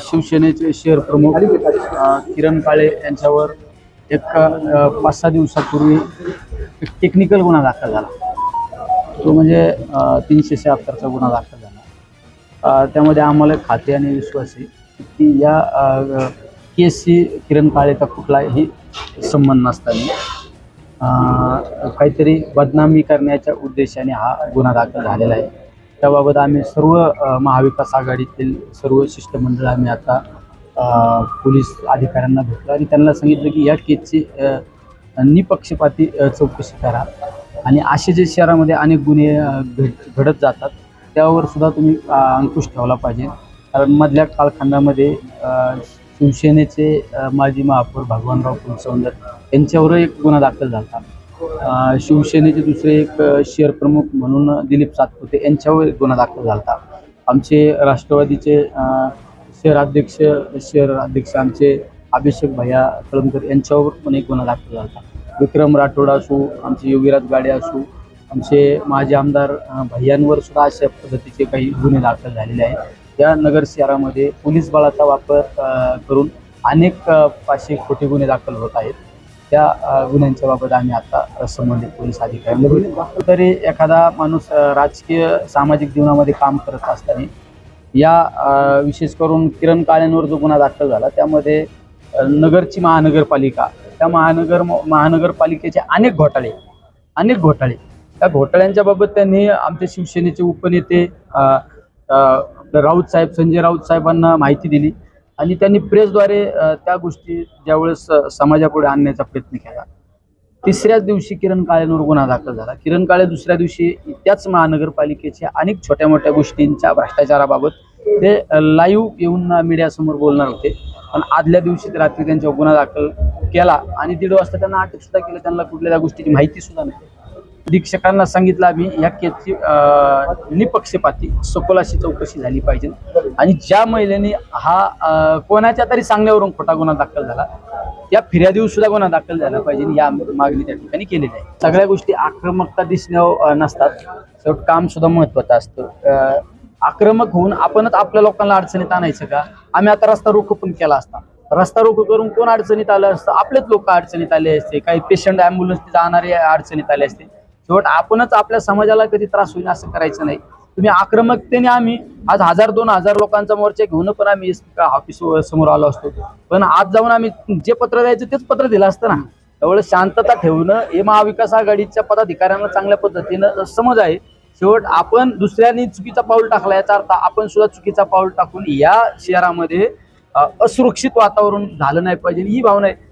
शिवसेनेचे शहर प्रमुख किरण काळे यांच्यावर एक पाच सहा दिवसापूर्वी एक टेक्निकल गुन्हा दाखल झाला. तो म्हणजे तीनशे शहात्तरचा गुन्हा दाखल झाला. त्यामध्ये आम्हाला खाते आणि विश्वास आहे की या केस केसशी किरण काळेचा कुठलाही संबंध नसताना काहीतरी बदनामी करण्याच्या उद्देशाने हा गुन्हा दाखल झालेला आहे. त्याबाबत आम्ही सर्व महाविकास आघाडीतील सर्व शिष्टमंडळ आम्ही आता पोलीस अधिकाऱ्यांना भेटलो आणि त्यांना सांगितलं की या केसची निपक्षपाती चौकशी करा. आणि असे जे शहरामध्ये अनेक गुन्हे घड घडत जातात त्यावर सुद्धा तुम्ही अंकुश ठेवला पाहिजे. कारण मधल्या कालखंडामध्ये शिवसेनेचे माजी महापौर भगवानराव फुलसौंदर यांच्यावरही एक गुन्हा दाखल झाला. शिवसेनेचे दुसरे एक शेअर शहर प्रमुख म्हणून दिलीप सातपुते यांच्यावर एक गुन्हा दाखल झाला होता. आमचे राष्ट्रवादीचे शहराध्यक्ष शहर अध्यक्ष आमचे अभिषेक भैया कळमकर यांच्यावर पण एक गुन्हा दाखल झाला होता. विक्रम राठोड असू आमचे योगीराज गाडे असू आमचे माजी आमदार भैयांवर सुद्धा अशा पद्धतीचे काही गुन्हे दाखल झालेले आहेत. या नगर शहरामध्ये पोलीस बळाचा वापर करून अनेक पाचशे खोटे गुन्हे दाखल होत आहेत. त्या गुन्ह्यांच्या बाबत आम्ही आता संबंधित पोलीस अधिकाऱ्यांना तरी एखादा माणूस राजकीय सामाजिक जीवनामध्ये काम करत असताना या विशेष करून किरण काळ्यांवर जो गुन्हा दाखल झाला त्यामध्ये नगरची महानगरपालिका त्या महानगर महानगरपालिकेचे अनेक घोटाळे अनेक घोटाळे. त्या घोटाळ्यांच्या बाबत त्यांनी आमच्या शिवसेनेचे उपनेते राऊत साहेब संजय राऊत साहेबांना माहिती दिली. आणि त्यांनी प्रेसद्वारे त्या गोष्टी ज्यावेळेस समाजापुढे आणण्याचा प्रयत्न केला. तिसऱ्याच दिवशी किरण काळेंवर गुन्हा दाखल झाला. किरण काळे दुसऱ्या दिवशी त्याच महानगरपालिकेच्या अनेक छोट्या मोठ्या गोष्टींच्या भ्रष्टाचाराबाबत ते लाईव्ह येऊन मीडियासमोर बोलणार होते. पण आदल्या दिवशी रात्री त्यांच्यावर गुन्हा दाखल केला आणि दीड वाजता त्यांना अटक सुद्धा केलं. त्यांना कुठल्या त्या गोष्टीची माहिती सुद्धा नाही अधीक्षकांना सांगितलं आम्ही या केसची निपक्षपाती सखोलाशी चौकशी झाली पाहिजे. आणि ज्या महिलेने हा कोणाच्या तरी सांगण्यावरून खोटा गुन्हा दाखल झाला त्या फिर्यादीवर सुद्धा गुन्हा दाखल झाला पाहिजे या मागणी त्या ठिकाणी केलेली आहे. सगळ्या गोष्टी आक्रमकता दिसण्या नसतात. शेवट काम सुद्धा महत्वाचं असतं. आक्रमक होऊन आपणच आपल्या लोकांना अडचणीत आणायचं का? आम्ही आता रस्ता रोख पण केला असता. रस्ता रोख करून कोण अडचणीत आलं असतं? आपलेच लोक अडचणीत आले असते. काही पेशंट ॲम्ब्युलन्स जाणारे अडचणीत आले असते. शेवट आपणच आपल्या समाजाला कधी त्रास होईल असं करायचं नाही. तुम्ही आक्रमकतेने आम्ही आज हजार दोन हजार लोकांचा मोर्चा घेऊन पण आम्ही ऑफिस समोर आलो असतो. पण आज जाऊन आम्ही जे पत्र द्यायचं तेच पत्र दिलं असतं ना. त्यामुळे शांतता ठेवणं हे महाविकास आघाडीच्या पदाधिकाऱ्यांना चांगल्या पद्धतीनं समज आहे शेवट आपण दुसऱ्यांनी चुकीचा पाऊल टाकला याचा अर्थ आपण सुद्धा चुकीचा पाऊल टाकून या शहरामध्ये असुरक्षित वातावरण झालं नाही पाहिजे. ही भावना आहे.